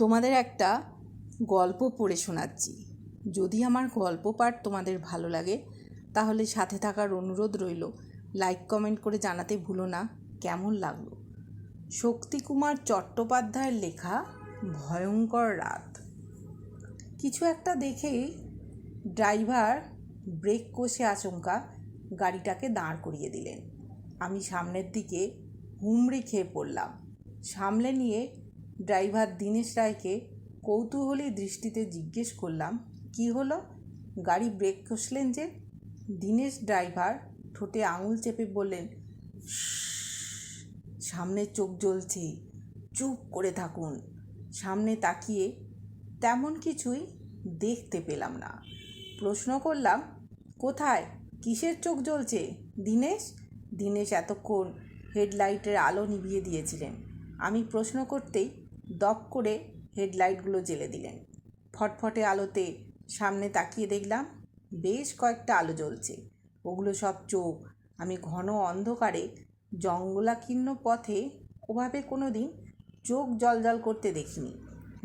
তোমাদের একটা গল্প পড়ে শোনাচ্ছি। যদি আমার গল্প পাঠ তোমাদের ভালো লাগে, তাহলে সাথে থাকার অনুরোধ রইল। লাইক, কমেন্ট করে জানাতে ভুলো না। কেমন লাগল? শক্তিকুমার চট্টোপাধ্যায়ের লেখা ভয়ঙ্কর রাত। কিছু একটা দেখেই ড্রাইভার ব্রেক কষে আচমকা গাড়িটাকে দাঁড় করিয়ে দিলেন। আমি সামনের দিকে হুমড়ি খেয়ে পড়লাম। সামলে নিয়ে ড্রাইভার দীনেশ রায়কে কৌতূহলী দৃষ্টিতে জিজ্ঞেস করলাম, কি হলো? গাড়ি ব্রেক কষলেন যে? দীনেশ ড্রাইভার ঠোঁটে আঙুল চেপে বললেন সামনে চোখ জ্বলছে চুপ করে থাকুন সামনে তাকিয়ে তেমন কিছুই দেখতে পেলাম না প্রশ্ন করলাম কোথায় কিসের চোখ জ্বলছে দীনেশ দীনেশ এতক্ষণ হেডলাইটের আলো নিভিয়ে দিয়েছিলেন আমি প্রশ্ন করতেই দপ করে হেডলাইটগুলো জ্বেলে দিলেন। ফটফটে আলোতে সামনে তাকিয়ে দেখলাম, বেশ কয়েকটা আলো জ্বলছে। ওগুলো সব চোখ। আমি ঘন অন্ধকারে জঙ্গলাকীর্ণ পথে ওভাবে কোনো দিন চোখ জলজল করতে দেখিনি।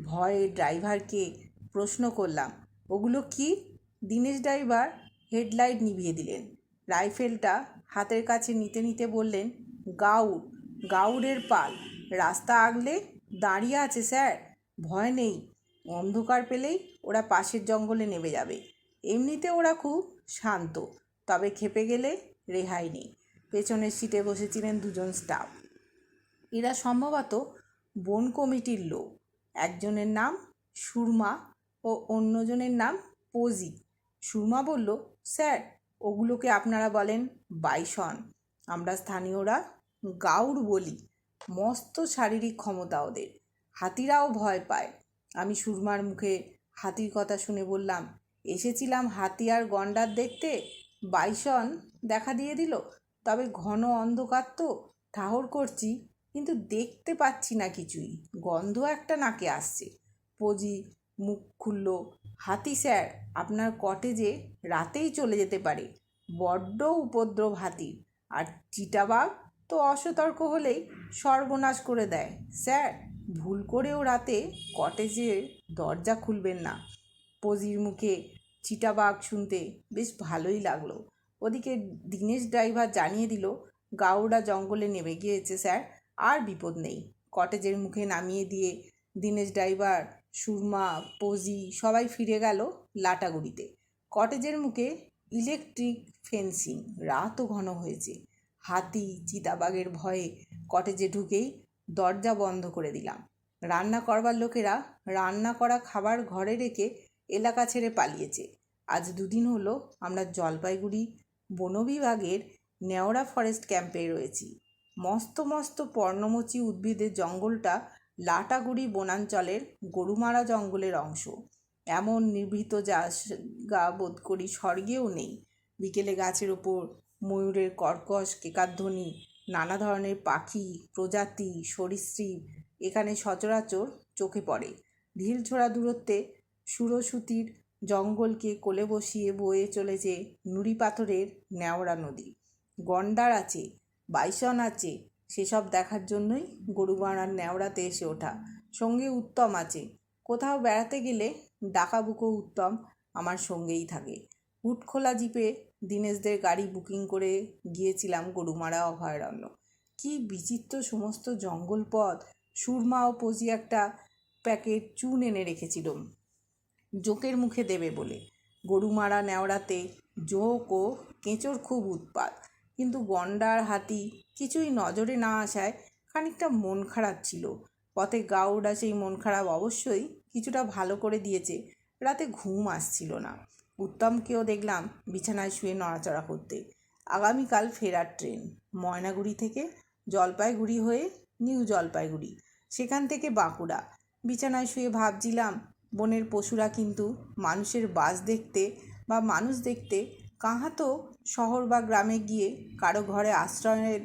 ভয়ে ড্রাইভারকে প্রশ্ন করলাম, ওগুলো কি? দীনেশ ড্রাইভার হেডলাইট নিভিয়ে দিলেন। রাইফেলটা হাতের কাছে নিতে নিতে বললেন, গাউড, গাউডের পাল। রাস্তা আগলে দাঁড়িয়ে আছে স্যার। ভয় নেই। অন্ধকার পেলেই ওরা পাশের জঙ্গলে নেমে যাবে। এমনিতে ওরা খুব শান্ত, তবে খেপে গেলে রেহাই নেই। পেছনের সিটে বসেছিলেন দুজন স্টাফ। এরা সম্ভবত বন কমিটির লোক। একজনের নাম সুরমা ও অন্যজনের নাম পজি। সুরমা বলল, স্যার, ওগুলোকে আপনারা বলেন বাইসন। আমরা স্থানীয়রা গাউর বলি। মস্ত শারীরিক ক্ষমতা ওদের। হাতিরাও ভয় পায়। আমি সুরমার মুখে হাতির কথা শুনে বললাম, এসেছিলাম হাতি আর গন্ডার দেখতে? বাইসন দেখা দিয়ে দিল। তবে ঘন অন্ধকার তো, ঠাহর করছি, কিন্তু দেখতে পাচ্ছি না কিছুই। গন্ধ একটা নাকে আসছে। পজি, মুখ খুলল, হাতি স্যার, আপনার কটেজে রাতেই চলে যেতে পারে। বড্ড উপদ্রব হাতির আর চিতাবাঘ তো অসতর্ক হলেই সর্বনাশ করে দেয়। স্যার, ভুল করেও রাতে কটেজের দরজা খুলবেন না। পজির মুখে চিতাবাঘ শুনতে বেশ ভালোই লাগল। ওদিকে দীনেশ ড্রাইভার জানিয়ে দিল গাউড়া জঙ্গলে নেমে গিয়েছে, স্যার। আর বিপদ নেই। কটেজের মুখে নামিয়ে দিয়ে দীনেশ ড্রাইভার, সুরমা, পজি সবাই ফিরে গেল লাটাগুড়িতে। কটেজের মুখে ইলেকট্রিক ফেন্সিং, রাতও ঘন হয়েছে। হাতি চিতাবাঘের ভয়ে কটেজে ঢুকেই দরজা বন্ধ করে দিলাম। রান্না করবার লোকেরা রান্না করা খাবার ঘরে রেখে এলাকা ছেড়ে পালিয়েছে। আজ দুদিন হলো আমরা জলপাইগুড়ি বনবিভাগের নেওড়া ফরেস্ট ক্যাম্পে রয়েছি। মস্ত মস্ত পর্ণমোচী উদ্ভিদের জঙ্গলটা লাটাগুড়ি বনাঞ্চলের গরুমারা জঙ্গলের অংশ। এমন নিভৃত গা বোধ করি স্বর্গেও নেই। বিকেলে গাছের ওপর ময়ূরের কর্কশ, কেকাধ্বনি, নানা ধরনের পাখি, প্রজাতি, সরীসৃপ, এখানে সচরাচর চোখে পড়ে। ঢিল ছোড়া দূরত্বে সুরসুতির জঙ্গলকে কোলে বসিয়ে বয়ে চলেছে নুড়ি পাথরের নেওড়া নদী। গন্ডার আছে, বাইসন আছে, সেসব দেখার জন্যই গরুমারার নেওড়াতে এসে ওঠা। সঙ্গে উত্তম আছে, কোথাও বেড়াতে গেলে ডাকাবুকো উত্তম আমার সঙ্গেই থাকে। হুট খোলা জিপে দীনেশদের গাড়ি বুকিং করে গিয়েছিলাম গরুমারা অভয়ারণ্য। কি বিচিত্র সমস্ত জঙ্গল পথ সুরমা ও পজি একটা প্যাকেট চুন এনে রেখেছিলাম জোকের মুখে দেবে বলে। গরুমারা নেওড়াতে জোক ও কেঁচোর খুব উৎপাত। কিন্তু গন্ডার হাতি কিছুই নজরে না আসায় খানিকটা মন খারাপ ছিল। পথে গাউডা সেই মন খারাপ অবশ্যই কিছুটা ভালো করে দিয়েছে। রাতে ঘুম আসছিল না। উত্তমকেও দেখলাম বিছানায় শুয়ে নড়াচড়া করতে। আগামীকাল ফেরার ট্রেন। ময়নাগুড়ি থেকে জলপাইগুড়ি হয়ে নিউ জলপাইগুড়ি। সেখান থেকে বাঁকুড়া। বিছানায় শুয়ে ভাবছিলাম, বনের পশুরা কিন্তু মানুষের বাস দেখতে বা মানুষ দেখতে কাহাতো শহর বা গ্রামে গিয়ে কারও ঘরে আশ্রয়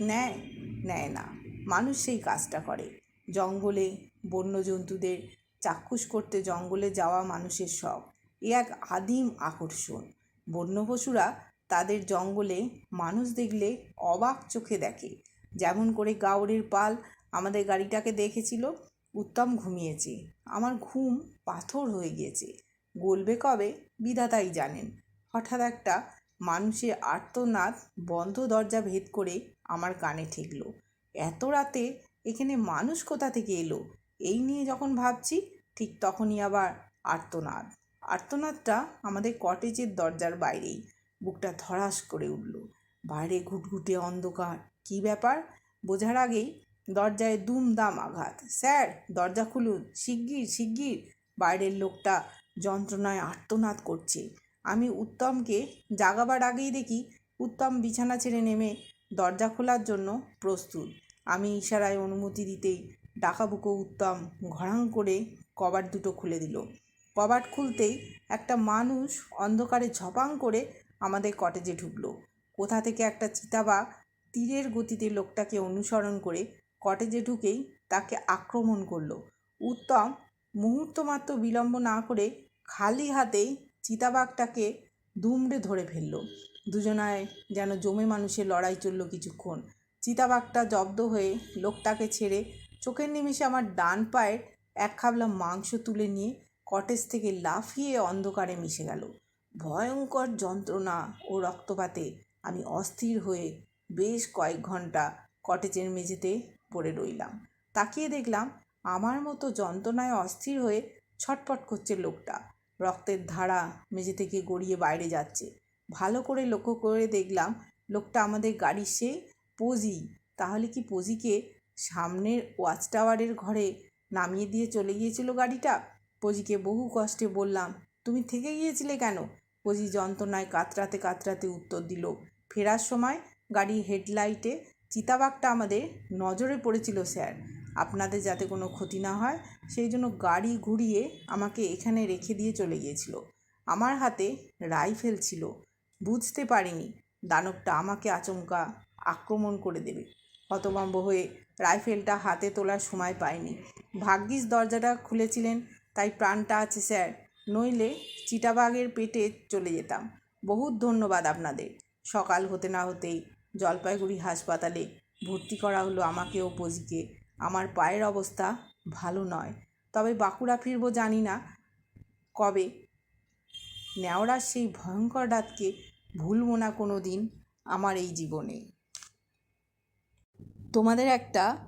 নেয় নেয় না। মানুষ সেই কাজটা করে। জঙ্গলে বন্য জন্তুদের চাক্ষুষ করতে জঙ্গলে যাওয়া মানুষের শখ। এ এক আদিম আকর্ষণ। বন্য পশুরা তাদের জঙ্গলে মানুষ দেখলে অবাক চোখে দেখে। যেমন করে গাউরের পাল আমাদের গাড়িটাকে দেখেছিল, উত্তম ঘুমিয়েছে। আমার ঘুম পাথর হয়ে গিয়েছে। গলবে কবে? বিধাতাই জানেন। হঠাৎ একটা মানুষের আর্তনাদ বন্ধ দরজা ভেদ করে আমার কানে ঠেকলো। এত রাতে এখানে মানুষ কোথা থেকে এলো? এই নিয়ে যখন ভাবছি, ঠিক তখনই আবার আর্তনাদ। আর্তনাদটা আমাদের কটেজের দরজার বাইরেই। বুকটা ধরাস করে উঠল। বাইরে ঘুটঘুটে অন্ধকার। কী ব্যাপার? বোঝার আগেই দরজায় দুমদাম আঘাত। স্যার, দরজা খুলুন। শিগগির শিগগির। বাইরের লোকটা যন্ত্রণায় আর্তনাদ করছে। আমি উত্তমকে জাগাবার আগেই দেখি উত্তম বিছানা ছেড়ে নেমে দরজা খোলার জন্য প্রস্তুত। আমি ইশারায় অনুমতি দিতেই ডাকাবুকো উত্তম ঘড়াং করে কবাট দুটো খুলে দিল। কবাট খুলতেই একটা মানুষ অন্ধকারে ঝপাং করে আমাদের কটেজে ঢুকলো। কোথা থেকে একটা চিতাবাঘ তীরের গতিতে লোকটাকে অনুসরণ করে কটেজে ঢুকেই তাকে আক্রমণ করল। উত্তম মুহূর্ত মাত্র বিলম্ব না করে খালি হাতেই চিতাবাঘটাকে দুমড়ে ধরে ফেলল। দুজনায় যেন জমে মানুষের লড়াই চলল কিছুক্ষণ। চিতাবাঘটা জব্দ হয়ে লোকটাকে ছেড়ে চোখের নিমিষে আমার ডান পায়ের এক খাবলা মাংস তুলে নিয়ে কটেজ থেকে লাফিয়ে অন্ধকারে মিশে গেল। ভয়ঙ্কর যন্ত্রণা ও রক্তপাতে আমি অস্থির হয়ে বেশ কয়েক ঘণ্টা কটেজের মেঝেতে পড়ে রইলাম। তাকিয়ে দেখলাম আমার মতো যন্ত্রণায় অস্থির হয়ে ছটপট করছে লোকটা। রক্তের ধারা মেঝে থেকে গড়িয়ে বাইরে যাচ্ছে। ভালো করে লক্ষ্য করে দেখলাম লোকটা আমাদের গাড়ির সেই পজি। তাহলে কি পজিকে সামনের ওয়াচ টাওয়ারের ঘরে নামিয়ে দিয়ে চলে গিয়েছিল গাড়িটা? পজিকে বহু কষ্টে বললাম, তুমি থেকে গিয়েছিলে কেন? পজি যন্ত্রণায় কাতরাতে কাতরাতে উত্তর দিল, ফেরার সময় গাড়ির হেডলাইটে চিতাবাঘটা আমাদের নজরে পড়েছিল, স্যার। আপনাদের যাতে কোনো ক্ষতি না হয়, সেই জন্য গাড়ি ঘুরিয়ে আমাকে এখানে রেখে দিয়ে চলে গিয়েছিল। আমার হাতে রাইফেল ছিল। বুঝতে পারিনি, দানবটা আমাকে আচমকা আক্রমণ করে দেবে। হতভম্ব হয়ে রাইফেলটা হাতে তোলার সময় পায়নি ভাগ্যিস দরজাটা খুলেছিলেন তাই প্রাণটা আছে স্যার। নইলে চিতাবাঘের পেটে চলে যেতাম। বহুত ধন্যবাদ আপনাদের। সকাল হতে না হতেই জলপাইগুড়ি হাসপাতালে ভর্তি করা হলো আমাকে ও পজিকে। আমার পায়ের অবস্থা ভালো নয়। তবে বাঁকুড়া ফিরবো জানি না। কবে? নেওড়ার সেই ভয়ঙ্কর রাতকে ভুলবো না কোনো দিন আমার এই জীবনে। তোমাদের একটা